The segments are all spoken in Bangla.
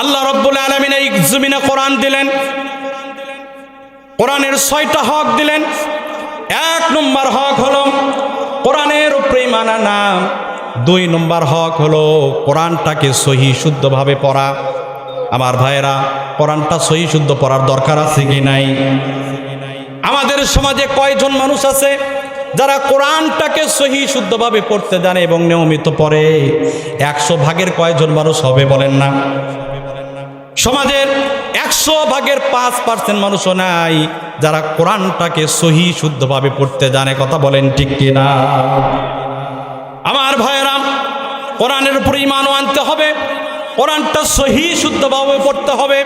আল্লাহ রব্বুল আলমিন এই জমিনে কোরআন দিলেন। কোরআনের ছয়টা হক দিলেন। এক নম্বর হক হলো কোরআনের উপরে মানা নাম দুই নম্বর হক হলো কোরআনটাকে সহি শুদ্ধভাবে পড়া। আমার ভাইয়েরা, কোরআনটা সহি শুদ্ধ পড়ার দরকার আছে কি নাই? আমাদের সমাজে কয়জন মানুষ আছে যারা কোরআনটাকে সহি শুদ্ধভাবে পড়তে জানে এবং নিয়মিত পড়ে? একশো ভাগের কয়জন মানুষ হবে বলেন না? সমাজের একশো ভাগের পাঁচ পার্সেন্ট মানুষও নাই যারা কোরআনটাকে সহি শুদ্ধভাবে পড়তে জানে, কথা বলেন ঠিক কিনা? আমার ভাইয়েরাম কোরআনের উপর ইমানও আনতে হবে, কোরআনটা সহি শুদ্ধভাবে পড়তে হবে,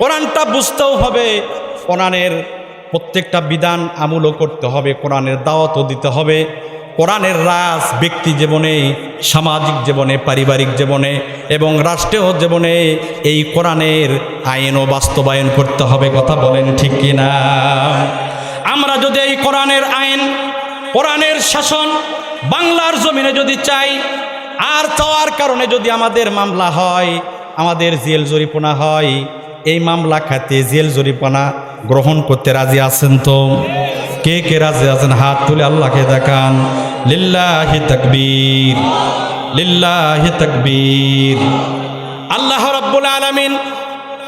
কোরআনটা বুঝতেও হবে, কোরআনের প্রত্যেকটা বিধান আমলও করতে হবে, কোরআনের দাওয়াতও দিতে হবে। কোরআনের রাস ব্যক্তি জীবনে, সামাজিক জীবনে, পারিবারিক জীবনে এবং রাষ্ট্রীয় জীবনে এই কোরআনের আইনও বাস্তবায়ন করতে হবে, কথা বলেন ঠিক কিনা আমরা যদি এই কোরআনের আইন, কোরআনের শাসন বাংলার জমিনে যদি চাই, আর চাওয়ার কারণে যদি আমাদের মামলা হয়, আমাদের জেল জরিপনা হয়, এই মামলা খাতে জেল জরিপনা গ্রহণ করতে রাজি আছেন তো? কে কে রাজি আছেন? হাত তুলে আল্লাহকে দেখান। লিল্লাহি তাকবীর লিল্লাহি তাকবীর। আল্লাহ রাব্বুল আলামিন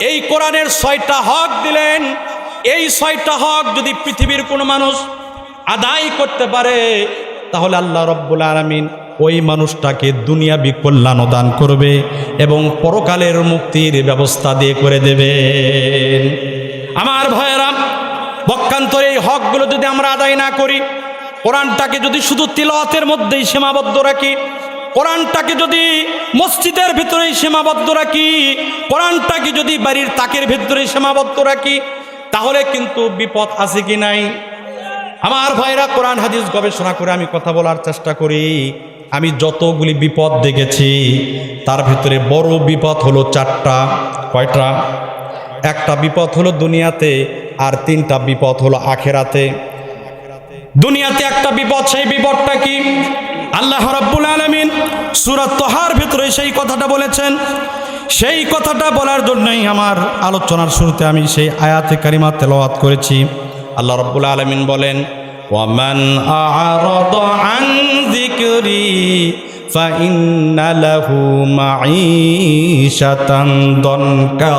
এই কোরআনের ছয়টা হক দিলেন। এই ছয়টা হক যদি পৃথিবীর কোনো মানুষ আদায় করতে পারে, তাহলে আল্লাহ রব্বুল আলমিন ওই মানুষটাকে দুনিয়াবি কল্যাণ দান করবে এবং পরকালের মুক্তির ব্যবস্থা দিয়ে করে দেবেন। আমার ভয়েরাম পক্ষান্তরে এই হকগুলো যদি আমরা আদায় না করি কোরআনটাকে যদি শুধু তিলওয়াতের মধ্যেই সীমাবদ্ধ রাখি, কোরআনটাকে যদি মসজিদের ভিতরেই সীমাবদ্ধ রাখি, কোরআনটাকে যদি বাড়ির তাকের ভিতরেই সীমাবদ্ধ রাখি, তাহলে কিন্তু বিপদ আছে কি নাই? আমার ভাইরা কোরআন, হাদিস গবেষণা করে আমি কথা বলার চেষ্টা করি। আমি যতগুলি বিপদ দেখেছি, তার ভিতরে বড় বিপদ হলো চারটা। কয়টা? একটা বিপদ হলো দুনিয়াতে, আর তিনটা বিপদ হলো আখেরাতে। দুনিয়াতে একটা বিপদ সেই বিপদটা কি আল্লাহ রাব্বুল আলামিন সূরা তোহার ভিতরে সেই কথাটা বলেছেন সেই কথাটা বলার জন্যই আমার আলোচনার শুরুতে আমি সেই আয়াতে কারিমা তেলাওয়াত করেছি আল্লাহ রাব্বুল আলামিন বলেন ওয়ামান আ'রাদা আন যিকরি فإن له معيشة ضنكا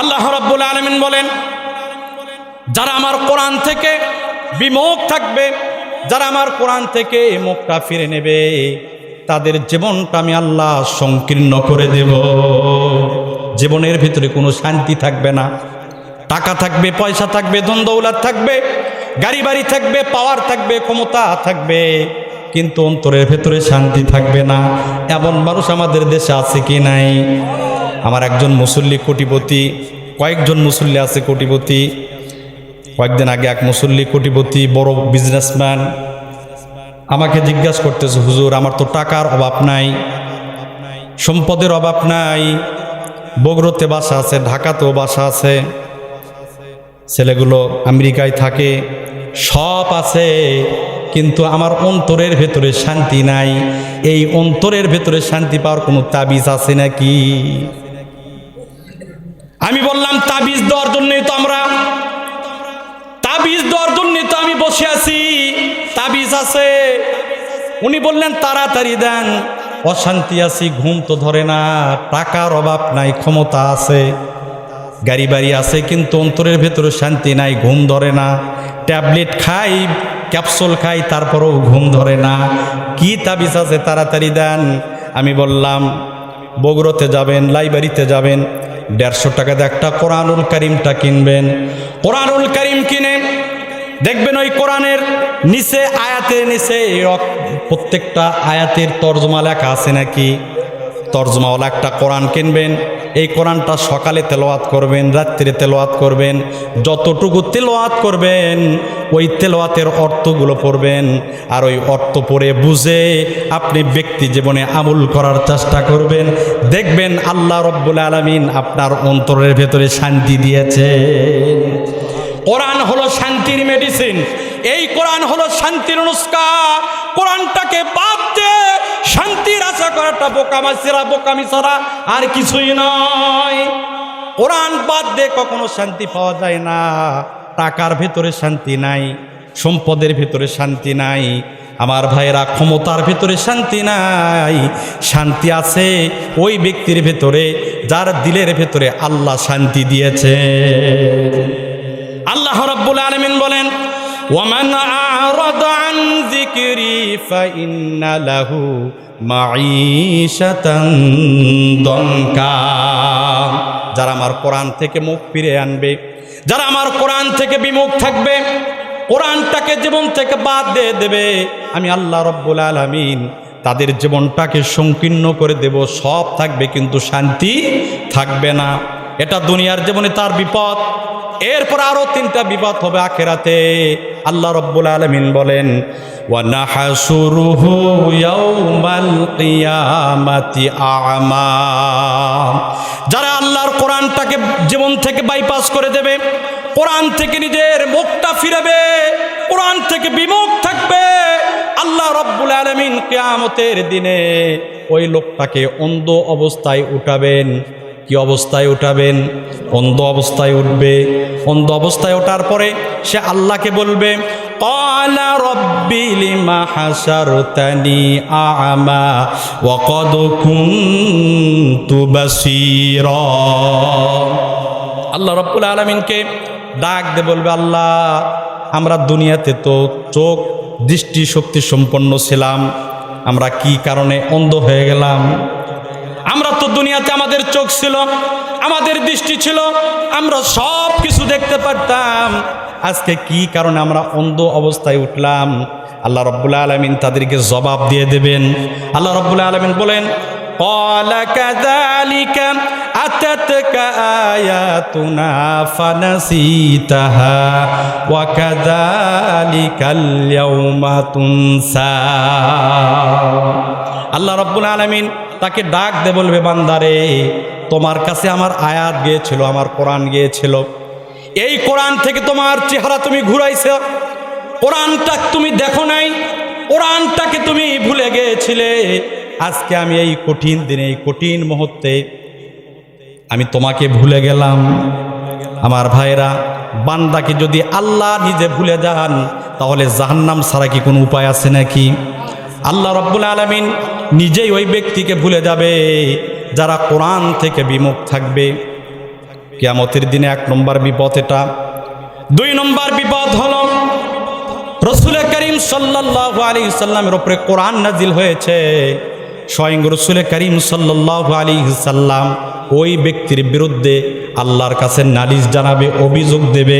আল্লাহ রাব্বুল আলামিন বলেন যারা আমার কোরআন থেকে বিমুখ থাকবে। যারা আমার কোরআন থেকে মুখটা ফিরে নেবে, তাদের জীবনটা আমি আল্লাহ সংকীর্ণ করে দেব। জীবনের ভিতরে কোনো শান্তি থাকবে না। টাকা থাকবে, পয়সা থাকবে দ্বন্দ্বৌলাদ থাকবে গাড়ি বাড়ি থাকবে, পাওয়ার থাকবে, ক্ষমতা থাকবে। কিন্তু অন্তরের ভেতরে শান্তি থাকবে না। এমন মানুষ আমাদের দেশে আছে কি নাই? আমার একজন মুসল্লি কোটিপতি, কয়েকজন মুসল্লি আছে কোটিপতি। কয়েকদিন আগে এক মুসল্লি কোটিপতি, বড় বিজনেসম্যান আমাকে জিজ্ঞাসা করতেছে, হুজুর, আমার তো টাকার অভাব নাই, সম্পদের অভাব নাই, বগুড়োতে বাসা আছে, ঢাকাতেও বাসা আছে, ছেলেগুলো আমেরিকায় থাকে, সব আছে, কিন্তু আমার অন্তরের ভেতরে শান্তি নাই, এই অন্তরের ভেতরে শান্তি পাওয়ার কোনো তাবিজ আছে নাকি? আমি বললাম, তাবিজ দেওয়ার জন্যই তো আমরা তাবিজ দেওয়ার জন্যই তো আমি বসে আছি। তাবিজ আছে। উনি বললেন, তাড়াতাড়ি দেন। অশান্তি আছি, ঘুম তো ধরে না। টাকার অভাব নাই, ক্ষমতা আছে। গাড়ি বাড়ি আছে, কিন্তু অন্তরের ভেতরে শান্তি নাই, ঘুম ধরে না। ট্যাবলেট খাই, ক্যাপসুল খাই, তারপরেও ঘুম ধরে না। কি তাবিজ আছে? তাড়াতাড়ি দেন। আমি বললাম, বগুড়োতে যাবেন, লাইব্রেরিতে যাবেন। দেড়শো টাকাতে একটা কোরআনুল করিমটা কিনবেন। কোরআনুল করিম কিনে দেখবেন ওই কোরআনের নিচে, আয়াতের নিচে প্রত্যেকটা আয়াতের তর্জমা লেখা আছে নাকি? তর্জমাওয়ালা একটা কোরআন কিনবেন, এই কোরআনটা সকালে তেলোয়াত করবেন রাত্রে তেলোয়াত করবেন, যতটুকু তেলোয়াত করবেন, ওই তেলোয়াতের অর্থগুলো পড়বেন, আর ওই অর্থ পড়ে বুঝে আপনি ব্যক্তি জীবনে আমল করার চেষ্টা করবেন। দেখবেন আল্লাহ রব্বুল আলমিন আপনার অন্তরের ভেতরে শান্তি দিয়েছে কোরআন হলো শান্তির মেডিসিন এই কোরআন হলো শান্তির অনুষ্কা কোরআনটাকে বাদ দিয়ে শান্তির আশা করাটা বোকামা সেরা বোকামি ছাড়া আর কিছুই নয়। কোরআন বাদ দিয়ে কখনো শান্তি পাওয়া যায় না। টাকার ভেতরে শান্তি নাই, সম্পদের ভেতরে শান্তি নাই, আমার ভাইয়েরা ক্ষমতার ভেতরে শান্তি নাই। শান্তি আছে ওই ব্যক্তির ভেতরে, যার দিলের ভেতরে আল্লাহ শান্তি দিয়েছে। আল্লাহ রাব্বুল আলামিন বলেন আ'রাদা আন যিকরি ফাইন্না লাহু মাঈশাতান দনকা। যারা আমার কোরআন থেকে মুখ ফিরে আনবে, যারা আমার কোরআন থেকে বিমুখ থাকবে, কোরআনটাকে জীবন থেকে বাদ দিয়ে দেবে, আমি আল্লাহ রব্বুল আলামিন তাদের জীবনটাকে সংকীর্ণ করে দেব, সব থাকবে কিন্তু শান্তি থাকবে না। এটা দুনিয়ার জীবনে তার বিপদ। এরপর আরও তিনটা বিপদ হবে আখেরাতে। আল্লাহ রব্বুল আলমিন বলেন যারা আল্লাহর কোরআনটাকে জীবন থেকে বাইপাস করে দেবে, কোরআন থেকে নিজের মুখটা ফিরাবে, কোরআন থেকে বিমুখ থাকবে, আল্লাহ রব্বুল আলমিন কেয়ামতের দিনে ওই লোকটাকে অন্ধ অবস্থায় উঠাবেন। কি অবস্থায় উঠাবেন অন্ধ অবস্থায় উঠবে অন্ধ অবস্থায় ওঠার পরে সে আল্লাহকে বলবে قال رب لما حشرتني أعمى وقد كنت بصيرا আল্লাহ রব্বুল আলমিনকে ডাক দে বলবে আল্লাহ আমরা দুনিয়াতে তো চোখ দৃষ্টি শক্তি সম্পন্ন ছিলাম আমরা কি কারণে অন্ধ হয়ে গেলাম আমরা তো দুনিয়াতে আমাদের চোখ ছিল আমাদের দৃষ্টি ছিল আমরা সব কিছু দেখতে পারতাম আজকে কি কারণে আমরা অন্ধ অবস্থায় উঠলাম আল্লাহ রব্বুল আলমিন তাদেরকে জবাব দিয়ে দেবেন আল্লাহ রব্বুল আলমিন বলেন قال كذلك أتتك آياتنا فنسيتها وكذلك اليوم تنسى আল্লাহ রব্বুল আলমিন তাকে ডাক দে বলবে, বান্দারে, তোমার কাছে আমার আয়াত গিয়েছিল, আমার কোরআন গিয়েছিল। এই কোরআন থেকে তোমার চেহারা তুমি ঘুরাইছ। কোরআনটা তুমি দেখো নাই, কোরআনটাকে তুমি ভুলে গিয়েছিলে। আজকে আমি এই কঠিন দিনে, এই কঠিন মুহূর্তে আমি তোমাকে ভুলে গেলাম। আমার ভাইরা, বান্দাকে যদি আল্লাহ নিজে ভুলে যান, তাহলে জাহান্নাম ছাড়া কি কোনো উপায় আছে নাকি? আল্লাহ রব্বুল আলমিন নিজেই ওই ব্যক্তিকে ভুলে যাবে যারা কোরআন থেকে বিমুখ থাকবে। কিয়ামতের দিনে এক নম্বর বিপদ এটা। দুই নম্বর বিপদ হল, রসুল করিম সাল্লাহ আলী সাল্লামের ওপরে কোরআন নাজিল হয়েছে। স্বয়ং রসুল করিম সাল্লাহ আলী সাল্লাম ওই ব্যক্তির বিরুদ্ধে আল্লাহর কাছে নালিশ জানাবে, অভিযোগ দেবে।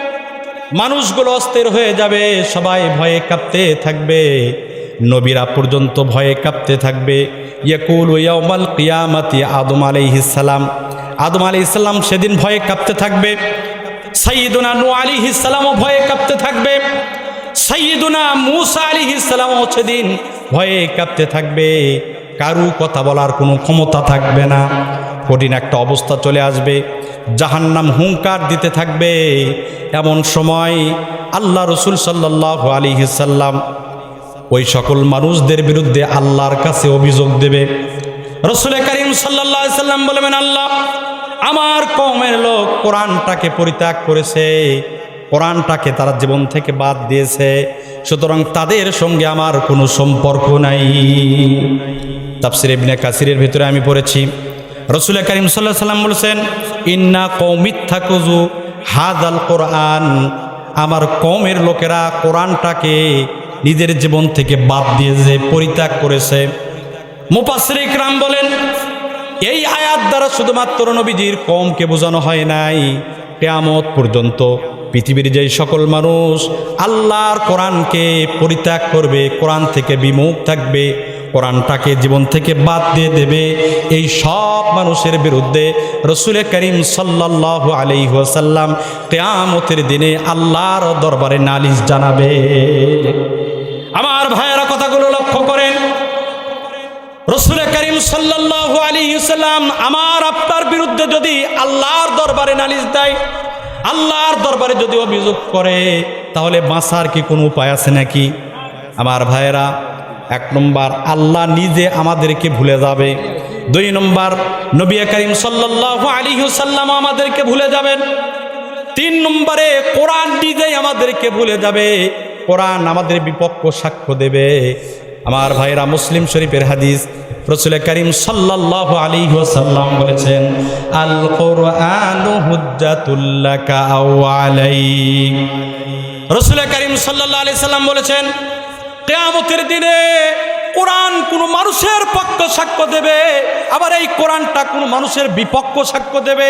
মানুষগুলো অস্থির হয়ে যাবে, সবাই ভয়ে কাঁপতে থাকবে। নবীরা পর্যন্ত ভয়ে কাঁপতে থাকবে। ইয়াকুল ইয়াউমাল কিয়ামাতি আদম আলাইহিস সালাম। আদম আলাইহিস সালাম সেদিন ভয়ে কাঁপতে থাকবে। সাইয়্যিদুনা নূহ আলাইহিস সালামও ভয়ে কাঁপতে থাকবে। সাইয়্যিদুনা মূসা আলাইহিস সালামও সেদিন ভয়ে কাঁপতে থাকবে। কারু কথা বলার কোনো ক্ষমতা থাকবে না। কঠিন একটা অবস্থা চলে আসবে। জাহান্নাম হুঙ্কার দিতে থাকবে। এমন সময় আল্লাহ রসুল সাল্লাহ আলী সাল্লাম ওই সকল মানুষদের বিরুদ্ধে আল্লাহর কাছে অভিযোগ দেবে। রসুল করিম সাল্লাহ সাল্লাম বলবেন, আল্লাহ, আমার কমের লোক কোরআনটাকে পরিত্যাগ করেছে। কোরআনটাকে তারা জীবন থেকে বাদ দিয়েছে। সুতরাং তাদের সঙ্গে আমার কোনো সম্পর্ক নাই। তাফসির ইবনে কাসিরের ভিতরে আমি পড়েছি। রসুল করিম সাল্লাহ সাল্লাম বলেছেন, ইন্না কৌমিথা কুজু হাদাল কোরআন। আমার কমের লোকেরা কোরআনটাকে নিজের জীবন থেকে বাদ দিয়েছে পরিত্যাগ করেছে। মুপাসরিক রাম বলেন, এই আয়াত দ্বারা শুধুমাত্র নবীজির কমকে বোঝানো হয় নাই। কেয়ামত পর্যন্ত পৃথিবীর যেই সকল মানুষ আল্লাহর কোরআনকে পরিত্যাগ করবে, কোরআন থেকে বিমুখ থাকবে কোরআনটাকে জীবন থেকে বাদ দিয়ে দেবে। এই সব মানুষের বিরুদ্ধে রসুলের করিম সাল্লাহ আলিহাসাল্লাম কেয়ামতের দিনে আল্লাহর দরবারে নালিশ জানাবে। আমার ভাইয়েরা কথাগুলো লক্ষ্য করেন। রসুল করিম সাল্লাহ আলী ইসলাম আমার আপনার বিরুদ্ধে যদি আল্লাহর দরবারে নালিশ দেয়, আল্লাহর দরবারে যদি অভিযোগ করে, তাহলে বাঁচার কি কোনো উপায় আছে নাকি? আমার ভাইয়েরা এক নম্বর, আল্লাহ নিজে আমাদেরকে ভুলে যাবে। দুই নম্বর, নবী করিম সাল্লাহ আলী সাল্লাম আমাদেরকে ভুলে যাবেন। তিন নম্বরে, কোরআন নিজেই আমাদেরকে ভুলে যাবে। কোরআন আমাদের বিপক্ষ সাক্ষ্য দেবে। আমার ভাইরা মুসলিম শরীফের হাদিস রসুল করিম সাল্লাহ আলী সাল্লাম বলেছেন আল কোরআন হুজ্জাতুল্লাকা আও রসুল করিম সাল্লাহ আলি সাল্লাম বলেছেন কেয়ামতের দিনে কোরআন কোনো মানুষের পক্ষ সাক্ষ্য দেবে, আবার এই কোরআনটা কোনো মানুষের বিপক্ষ সাক্ষ্য দেবে।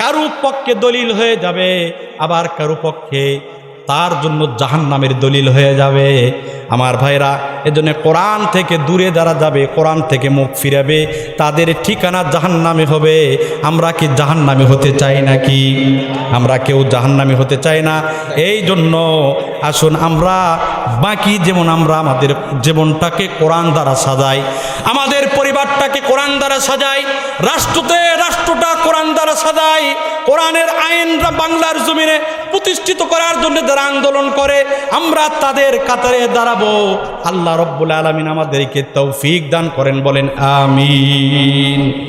কারু পক্ষে দলিল হয়ে যাবে, আবার কারু পক্ষে তার জন্য জাহান নামের দলিল হয়ে যাবে। আমার ভাইরা, এজন্য কোরআন থেকে দূরে যারা যাবে, কোরআন থেকে মুখ ফিরাবে, তাদের ঠিকানা জাহান নামে হবে। আমরা কি জাহান নামে হতে চাই নাকি? আমরা কেউ জাহান নামে হতে চাই না। এই জন্য আসুন আমরা, বাকি যেমন আমরা আমাদের জীবনটাকে কোরআন দ্বারা সাজাই, আমাদের পরিবারটাকে কোরআন দ্বারা সাজাই, রাষ্ট্রতে রাষ্ট্রটা কোরআন দ্বারা সাজাই, কোরআনের আইনরা বাংলার জমিনে প্রতিষ্ঠিত করার জন্য যারা আন্দোলন করে, আমরা তাদের কাতারে দাঁড়াবো। আল্লাহ রব্বুল আলমিন আমাদেরকে তৌফিক দান করেন, বলেন, আমিন।